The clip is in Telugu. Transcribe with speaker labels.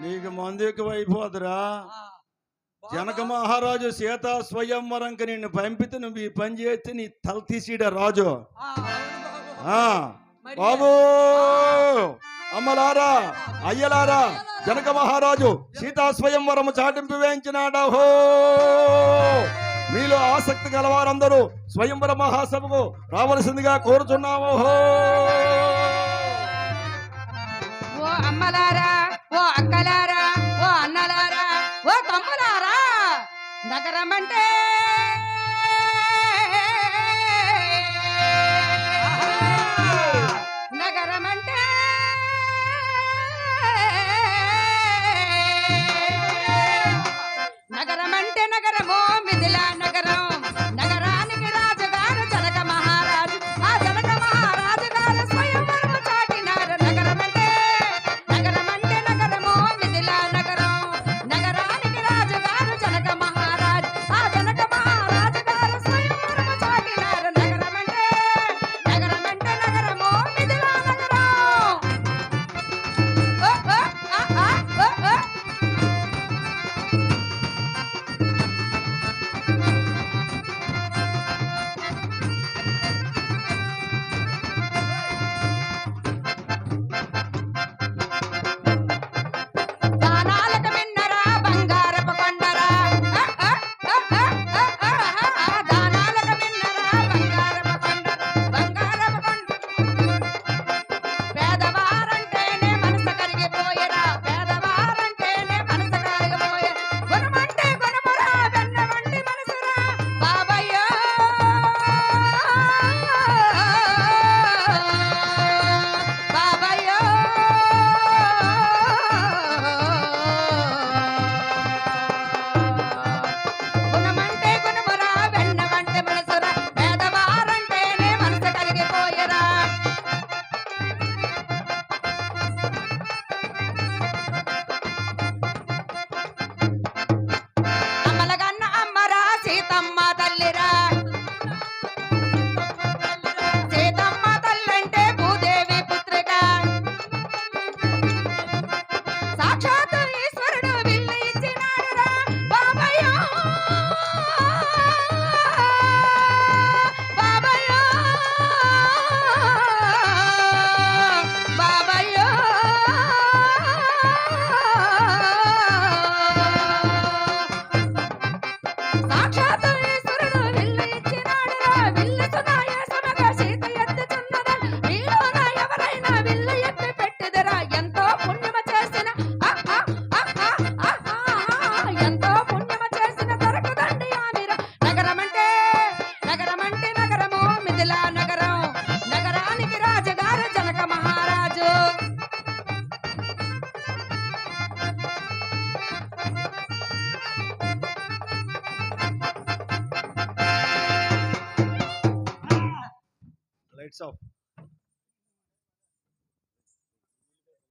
Speaker 1: నీకు మందు ఎక్కువైపోదురా. జనక మహారాజు సీతా స్వయంవరంకి నిన్ను పంపితే నువ్వు ఈ పని చేస్తే నీ తల తీసిడా రాజు.
Speaker 2: బాబు.
Speaker 1: అమ్మలారా అయ్యలారా జనక మహారాజు సీతా స్వయంవరము చాటింపు వేయించినాడహో మీలో ఆసక్తి గలవారందరూ స్వయంవర మహాసభకు రావలసిందిగా
Speaker 3: కోరుచున్నామోహో అమ్మలారా ఓ అక్కలారా ఓ అన్నలారా ఓ తమ్ములారా నగరం అంటే
Speaker 1: itself.